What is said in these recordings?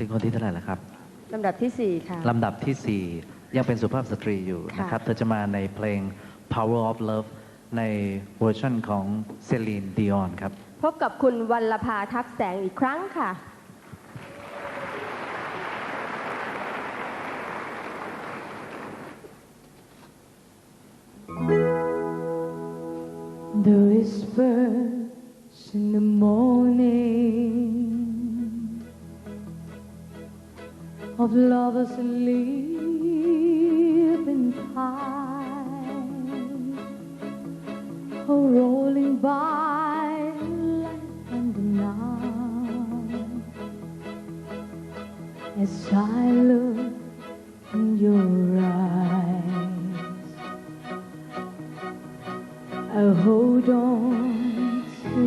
ถึงคนที่เท่าไหร่แล้วครับลำดับที่สี่ค่ะ ลำดับที่ 4 ยังเป็นสุภาพสตรีอยู่ค่ะ นะครับ เธอจะมาในเพลง Power of Love ในเวอร์ชันของเซลีนดิออนครับ พบกับคุณวัลภาทักษ์แสงอีกครั้งค่ะ The whispers in the morning of lovers sleeping tight are oh, rolling by like thunder now as I look in your eyes. I hold on to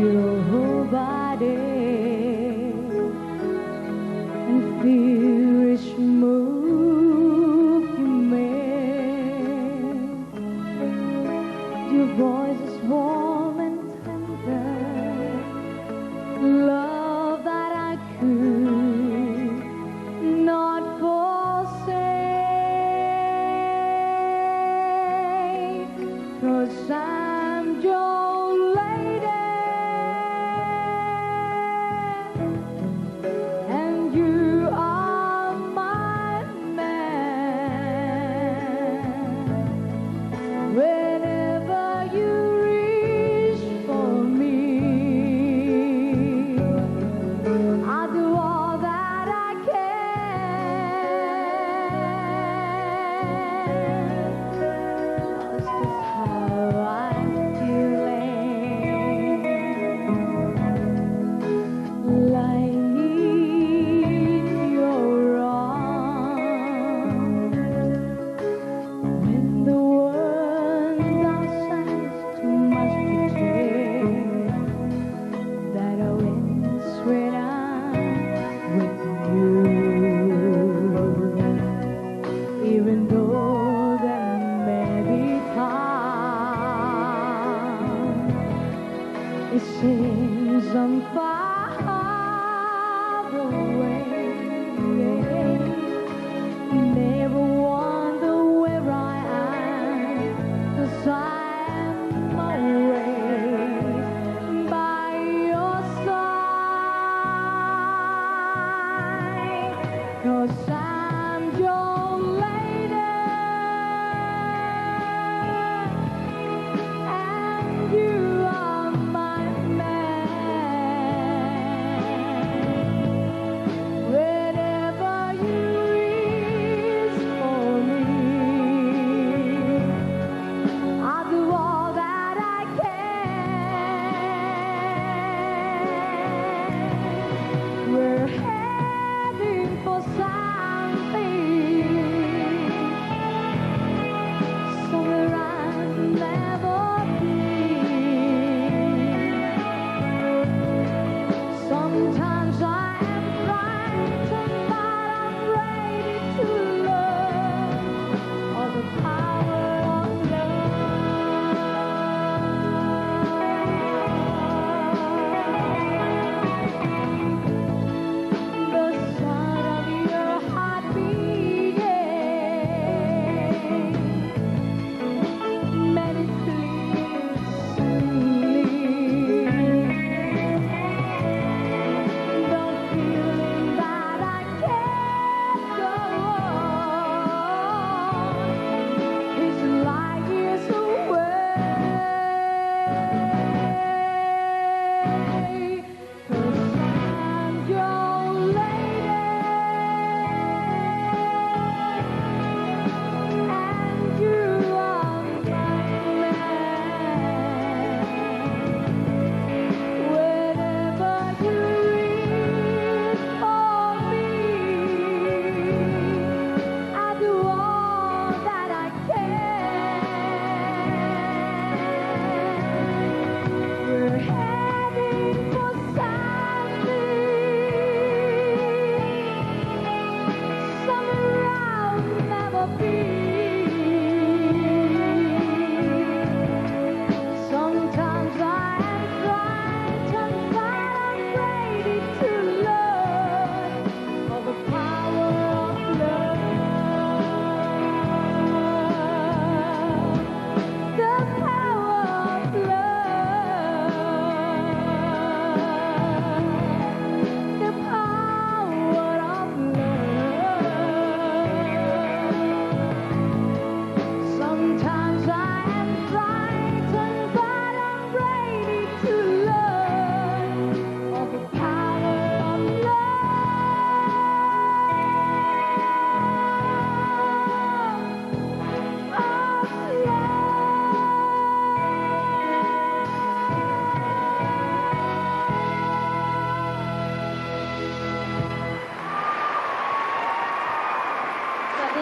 your body Your voice is warm and tender, love that I could not forsake. Cause I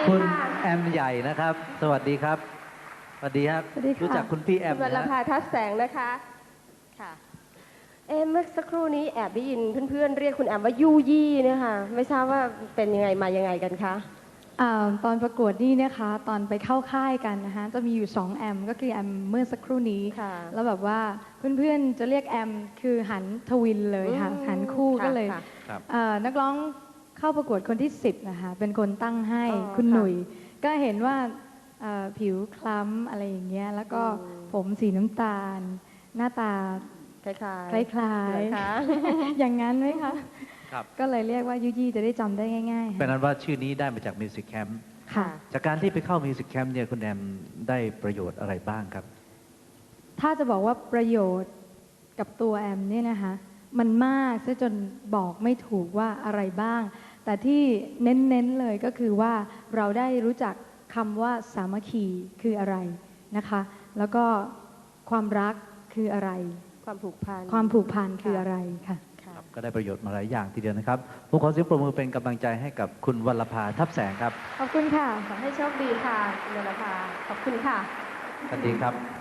ค่ะแอมใหญ่นะครับ สวัสดีครับ สวัสดีครับ สวัสดีค่ะรู้จักคุณพี่แอมคุณวรนะภาฮะทัศน์แสงนะคะ ค่ะ เอะเมื่อสักครู่นี้แอบได้ยินเพื่อนๆ เรียกคุณแอมว่ายูยี่เนี่ยค่ะ ไม่ทราบว่าเป็นยังไงมายังไงกันคะ อาตอนประกวดนี่นะคะ ตอนไปเข้าค่ายกันนะคะจะมีอยู่ 2 แอม ก็คือแอมเมื่อสักครู่นี้ค่ะ แล้วแบบว่าเพื่อนๆจะเรียกแอม คือหันทวินเลยค่ะ อืมหันคู่ค่ะก็เลยค่ะครับเอ่อนักร้อง เข้าประกวดคนที่ 10นะคะเป็นคนตั้งให้อ๋อคุณค่ะหนุ่ย ก็เห็นว่าเอ่อผิวคล้ำอะไรอย่างเงี้ยแล้วก็อืม ผมสีน้ำตาล หน้าตาคล้ายๆคล้ายเหรอคะ ๆ อย่างนั้นไหมคะ ครับ ก็เลยเรียกว่ายุยี่จะได้จำได้ง่ายๆเป็นค่ะนั้นว่าชื่อนี้ได้มาจากมิวสิกแคมป์ค่ะ จากการที่ไปเข้ามิวสิกแคมป์เนี่ยคุณแอมได้ประโยชน์อะไรบ้างครับ ถ้าจะบอกว่าประโยชน์กับตัวแอมเนี่ยนะคะ มันมากซะจนบอกไม่ถูกว่าอะไรบ้าง แต่ที่เน้นๆเลยก็คือว่าเราได้รู้จักคำว่าสามัคคีคืออะไรนะคะ แล้วก็ความรักคืออะไร ความผูกพันความผูกพันคือค่ะอะไรค่ะค่ะครับก็ได้ประโยชน์มาหลายอย่างทีเดียวนะครับผมขอเสียงปรบมือเป็นกำลังใจให้กับคุณวรภาทับแสงครับ ขอบคุณค่ะ ขอให้โชคดีค่ะคุณวรภาขอบคุณค่ะ สวัสดีครับ